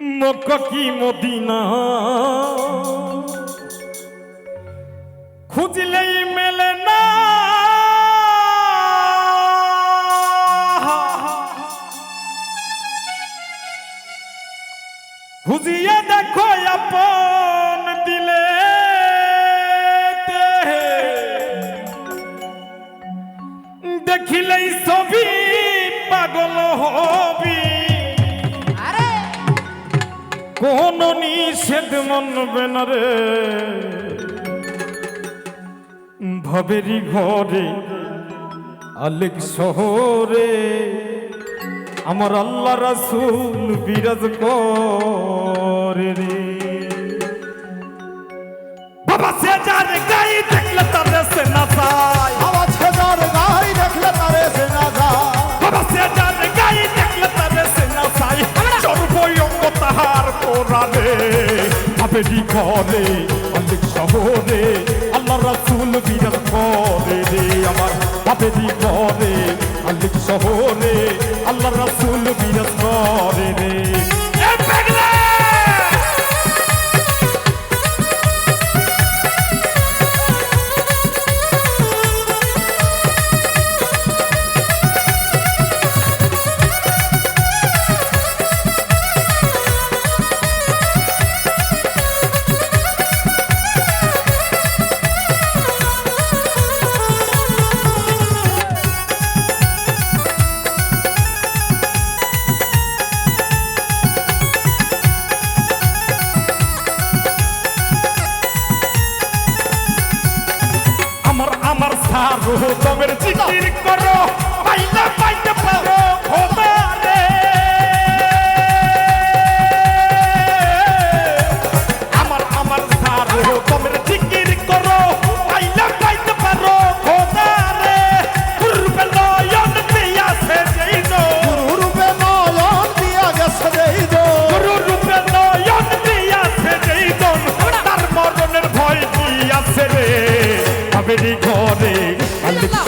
মক্কা কি মদিনা? খুঁজলেই কোন নিষেধ মানবে না রে। ভবেরি ঘরে, আলেক শহরে আমার আল্লাহ রাসূল বিরাজ করে রে। বাবা, সে যার গাই দেখলে তার সে না ভবেরি করে অনেক শহরে আল্লাহ রাসুল বিরাট করে রে আমার ভবেরি সারো তবের জিকির করো। পাইলা পাইতে পারো খোদা রে আমার আমার সারো তবের জিকির করো। পাইলা পাইতে পারো খোদা রে পূর্বে নয়ন দিয়াছে যেই নো গুরু নয়ন দিয়া গেছে দেই দো রূপে নয়ন দিয়াছে যেই জন তার মরণের ভয় কি আছে রে? আবেরি ঘরে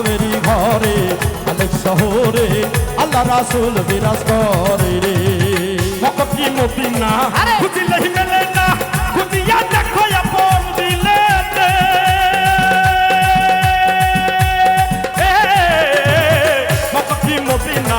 হামেরি ঘরে আলেক শহরে আল্লাহ রাসুল বিরাজ করে রে। মক্কা কি মদিনা! খুঁজিলেই মেলে না খুঁজিয়া দেখো আপন দিলে মক্কা কি মদিনা?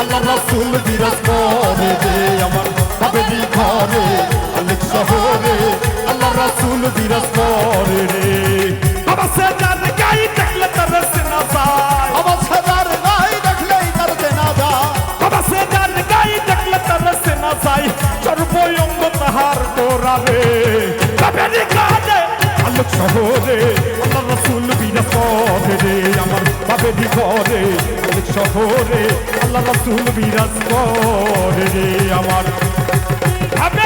আল্লাহ রাসুল বিরাজ করে যে আমার হাবেলি ঘরে আলিক শহরে। আল্লাহ রাসুল বিরাজ করে রে। আমার সেজার গাই দেখলে তার না যায়। আমার সেজার গাই দেখলেই তার না যায়। আমার সেজার গাই দেখলে তার না যায়। সর্বয়ঙ্গ তাহার ডোরাবে হাবেলি ঘরে আলিক শহরে। আল্লাহ রাসুল বিরাজ করে রে আমার ভাবে করে শহরে আল্লাহ রসুল বিরাজ করে আমার। ভাবে